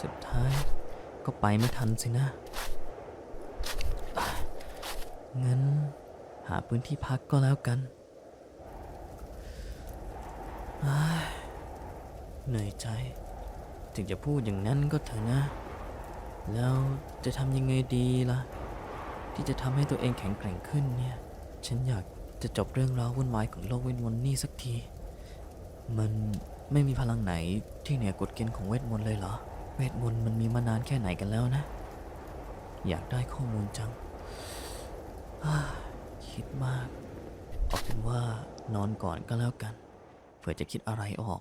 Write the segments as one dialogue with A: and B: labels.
A: สุดท้ายก็ไปไม่ทันสินะ งั้นหาพื้นที่พักก็แล้วกัน เหนื่อยใจ ถึงจะพูดอย่างนั้นก็เถอะนะ แล้วจะทำยังไงดีล่ะ ที่จะทำให้ตัวเองแข็งแกร่งขึ้นเนี่ย ฉันอยากจะจบเรื่องราววุ่นวายของโลกเวทมนต์นี่สักที มันไม่มีพลังไหนที่เหนือกฎเกณฑ์ของเวทมนต์เลยเหรอ เวทมนต์มันมีมานานแค่ไหนกันแล้วนะ อยากได้ข้อมูลจัง คิดมาก เอาเป็นว่านอนก่อนก็แล้วกัน เผื่อจะคิดอะไรออก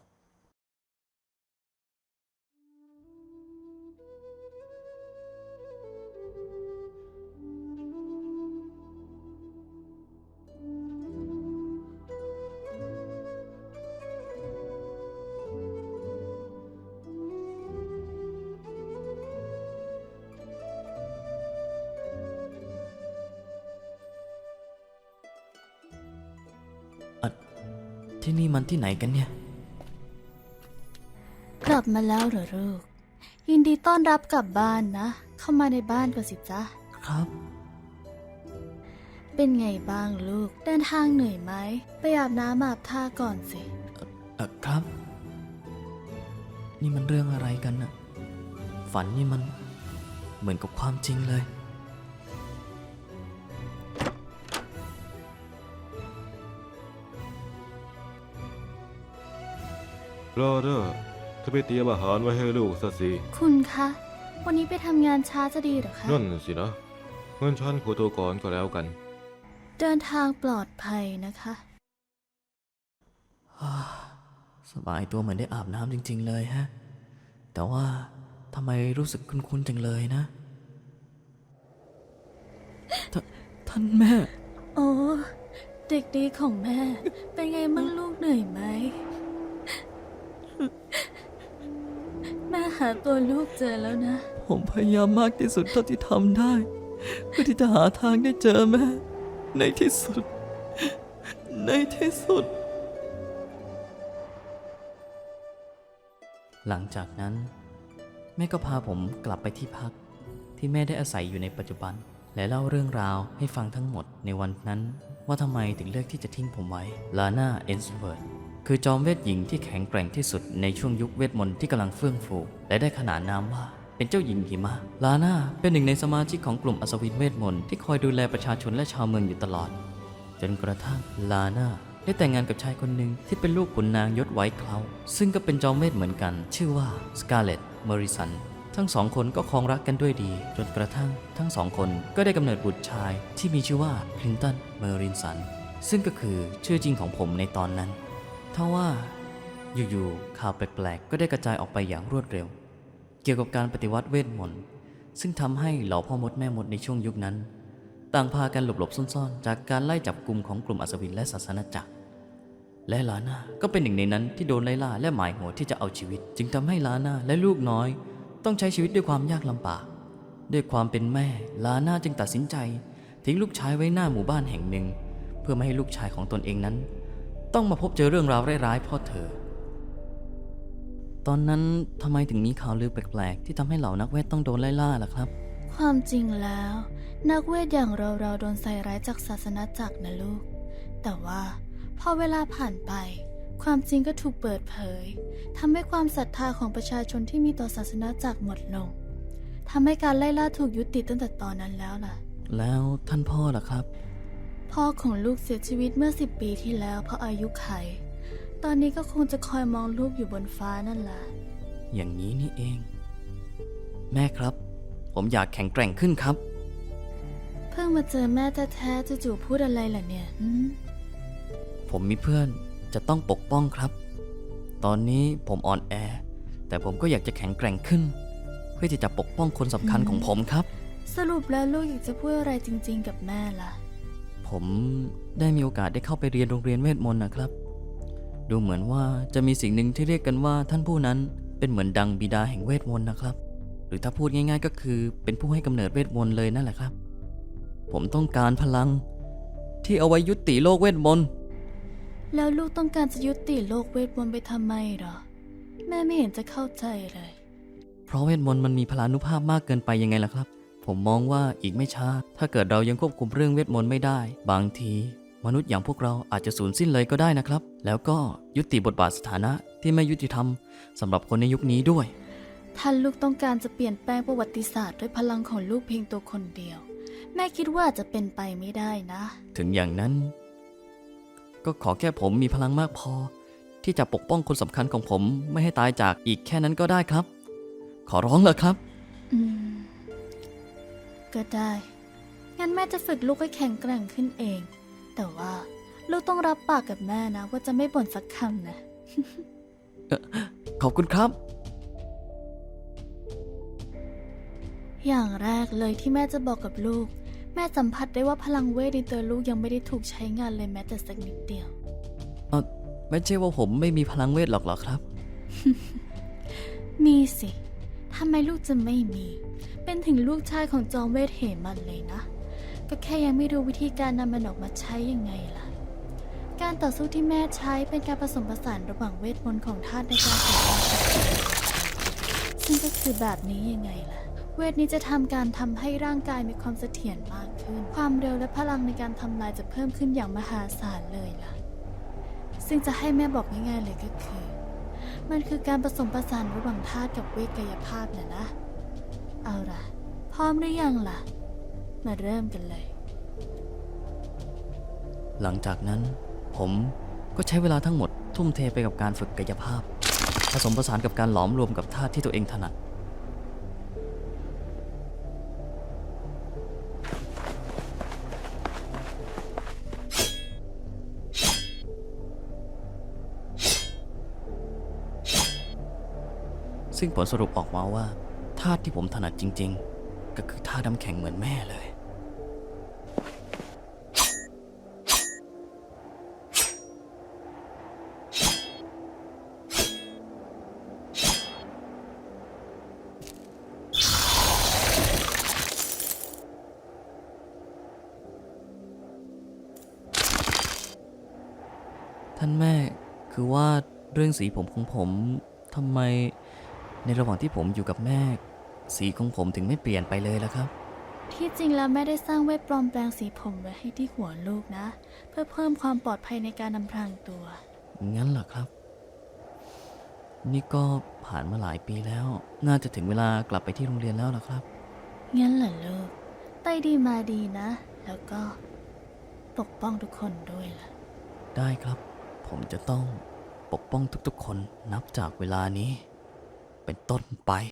A: ที่นี่มันที่ไหนกันเนี่ย
B: กลับมาแล้วเหรอลูก ยินดีต้อนรับกลับบ้านนะ เข้ามาในบ้านก่อนสิจ๊ะ
A: ครับ
B: เป็นไงบ้างลูก เดินทางเหนื่อยไหม ไปอาบน้ำอาบท่าก่อนสิ
A: เออครับ นี่มันเรื่องอะไรกันน่ะ ฝันนี่มันเหมือนกับความจริงเลย
C: รอเดอร์เธอไปเตรียมอาหารไว้ให้ลูกซะสิ
B: คุณคะ วันนี้ไปทำงานช้าจะดีเหรอคะ
C: นั่นสินะเงินฉันขอตัวก่อนก็แล้วกัน
B: เดินทางปลอดภัยนะคะ
A: สบายตัวเหมือนได้อาบน้ำจริง ๆ เลยฮะ แต่ว่าทำไมรู้สึกคุ้นๆจังเลยนะทท่านแม่
B: โอ้ เด็กดีของแม่ เป็นไงบ้างลูกเหนื่อยไหม แม่หาตัวลูกเจอแล้วนะ
A: ผมพยายามมากที่สุดเท่าที่ทำได้ เพื่อที่จะหาทางได้เจอแม่ ในที่สุด ในที่สุด หลังจากนั้น แม่ก็พาผมกลับไปที่พัก ที่แม่ได้อาศัยอยู่ในปัจจุบัน และเล่าเรื่องราวให้ฟังทั้งหมดในวันนั้น ว่าทำไมถึงเลือกที่จะทิ้งผมไว้ลาน่าเอนสเวิร์ด คือจอมเวทหญิงที่แข็งแกร่งที่สุดในช่วงยุคเวทมนต์ที่กำลังเฟื่องฟูและได้ขนานนามว่าเป็นเจ้าหญิงหิมะ ลาน่าเป็นหนึ่งในสมาชิกของกลุ่มอัศวินเวทมนต์ที่คอยดูแลประชาชนและชาวเมืองอยู่ตลอด จนกระทั่งลาน่าได้แต่งงานกับชายคนหนึ่งที่เป็นลูกขุนนางยศไว้เคลาซึ่งก็เป็นจอมเวทเหมือนกัน ชื่อว่าสกาเลตเมอริสัน ทั้งสองคนก็ครองรักกันด้วยดี จนกระทั่ง ทั้งสองคนก็ได้กำเนิดบุตรชายที่มีชื่อว่าคลินตันเมอรินสัน ซึ่งก็คือชื่อจริงของผมในตอนนั้น ทว่าอยู่ๆข่าวแปลกๆก็ได้กระจายออกไปอย่างรวดเร็ว เกี่ยวกับการปฏิวัติเวทมนต์ซึ่งทำให้เหล่าพ่อมดแม่มดในช่วงยุคนั้น ต่างพากันหลบๆซ่อนๆ จากการไล่จับกลุ่มของกลุ่มอัศวินและศาสนาจักร และลาน่าก็เป็นหนึ่งในนั้นที่โดนไล่ล่าและหมายหัวที่จะเอาชีวิต จึงทำให้ลาน่าและลูกน้อย ต้องใช้ชีวิตด้วยความยากลำบาก ด้วยความเป็นแม่ลาน่าจึงตัดสินใจ ทิ้งลูกชายไว้หน้าหมู่บ้านแห่งหนึ่ง เพื่อไม่ให้ลูกชายของตนเองนั้น ต้องมาพบเจอเรื่องราวร้ายๆเพ่อเธอ ตอนนั้นทำไมถึงมีข่าวลือแปลกๆ ที่ทำให้เหล่านักเวทต้องโดนไล่ล่าล่ะครับ
B: ความจริงแล้ว นักเวทอย่างเราเราๆโดนใส่ร้ายจากศาสนาจักรนะลูก แต่ว่าพอเวลาผ่านไป ความจริงก็ถูกเปิดเผยทำให้ความศรัทธาของประชาชนที่มีต่อศาสนาจักรหมดลงทำให้การไล่ล่าถูกยุติตั้งแต่ตอนนั้นแล้วล่ะ
A: แล้วท่านพ่อล่ะครับ
B: พ่อของลูกเสียชีวิตเมื่อสิบปีที่แล้วเพราะอายุไข ตอนนี้ก็คงจะคอยมองลูกอยู่บนฟ้านั่นแหละ
A: อย่างนี้นี่เอง แม่ครับ ผมอยากแข็งแกร่งขึ้นครับ
B: เพิ่งมาเจอแม่แท้ๆจู่ๆพูดอะไรล่ะเนี่ยหืม
A: ผมมีเพื่อนจะต้องปกป้องครับ ตอนนี้ผมอ่อนแอ แต่ผมก็อยากจะแข็งแกร่งขึ้น เพื่อที่จะปกป้องคนสำคัญของผมครับ
B: สรุปแล้วลูกอยากจะพูดอะไรจริง ๆ กับแม่ล่ะ
A: ผมได้มีโอกาสได้เข้าไปเรียนโรงเรียนเวทมนต์นะครับ ดูเหมือนว่าจะมีสิ่งหนึ่งที่เรียกกันว่าท่านผู้นั้นเป็นเหมือนดังบิดาแห่งเวทมนต์นะครับ หรือถ้าพูดง่าย ๆ ก็คือเป็นผู้ให้กำเนิดเวทมนต์เลยนั่นแหละครับ ผมต้องการพลัง ที่เอาไว้ยุติโลกเวทมนต์
B: แล้วลูกต้องการจะยุติโลกเวทมนต์ไปทำไมเหรอ แม่ไม่เห็นจะเข้าใจเลย
A: เพราะเวทมนต์มันมีพลานุภาพมากเกินไปยังไงล่ะครับ ผมมองว่าอีกไม่ช้า ถ้าเกิดเรายังควบคุมเรื่องเวทมนต์ไม่ได้ บางที มนุษย์อย่างพวกเราอาจจะสูญสิ้นเลยก็ได้นะครับ แล้วก็ยุติบทบาทสถานะที่ไม่ยุติธรรมสำหรับคนในยุคนี้ด้วย
B: ท่านลูกต้องการจะเปลี่ยนแปลงประวัติศาสตร์ด้วยพลังของลูกเพียงตัวคนเดียว แม่คิดว่าอาจจะเป็นไปไม่ได้นะ
A: ถึงอย่างนั้น ก็ขอแค่ผมมีพลังมากพอ ที่จะปกป้องคนสำคัญของผมไม่ให้ตายจากอีกแค่นั้นก็ได้ครับ ขอร้องเลยครับ
B: อืม ก็ได้ งั้นแม่จะฝึกลูกให้แข็งแกร่งขึ้นเอง แต่ว่าลูกต้องรับปากกับแม่นะ ว่าจะไม่บ่นสักคำนะ
A: ขอบคุณครับ
B: อย่างแรกเลยที่แม่จะบอกกับลูก แม่สัมผัสได้ว่าพลังเวทในตัวลูกยังไม่ได้ถูกใช้งานเลยแม้แต่สักนิดเดียว
A: เออไม่ใช่ว่าผมไม่มีพลังเวทหรอกเหรอครับ
B: มีสิทำไมลูกจะไม่มี เป็นถึงลูกชายของจอมเวทเหมันเลยนะ ก็แค่ยังไม่รู้วิธีการนำมันออกมาใช้ยังไงล่ะ การต่อสู้ที่แม่ใช้เป็นการผสมผสานระหว่างเวทมนต์ของธาตุในการต่อสู้ซึ่งก็คือแบบนี้ยังไงล่ะ เวทนี้จะทำการทำให้ร่างกายมีความเสถียรมากขึ้น ความเร็วและพลังในการทำลายจะเพิ่มขึ้นอย่างมหาศาลเลยล่ะ ซึ่งจะให้แม่บอกง่ายๆเลยก็คือ มันคือการผสมผสานระหว่างธาตุกับเวทกายภาพน่ะนะ เอาล่ะ พร้อมหรือยังล่ะ มาเริ่มกันเลย
A: หลังจากนั้น ผมก็ใช้เวลาทั้งหมด ทุ่มเทไปกับการฝึกกายภาพ ผสมผสานกับการหลอมรวมกับธาที่ตัวเองถนัดซึ่งผลสรุปออกมาว่า ธาที่ผมถนัดจริง ๆ ก็คือธาตุน้ำแข็งเหมือนแม่เลย ท่านแม่คือว่าเรื่องสีผมของผมทำไม ในระหว่างที่ผมอยู่กับแม่ สีของผมถึงไม่เปลี่ยนไปเลยล่ะครับ
B: ที่จริงแล้วแม่ได้สร้างเวทปลอมแปลงสีผมไว้ให้ที่หัวลูกนะ เพื่อเพิ่มความปลอดภัยในการนำพรางตัว
A: งั้นเหรอครับ นี่ก็ผ่านมาหลายปีแล้ว น่าจะถึงเวลากลับไปที่โรงเรียนแล้วล่ะครับ
B: งั้นเหรอลูกไต้ดีมาดีนะ แล้วก็ปกป้องทุกคนด้วยล่ะ
A: ได้ครับ ผมจะต้องปกป้องทุกๆ คนนับจากเวลานี้ เป็นต้นไป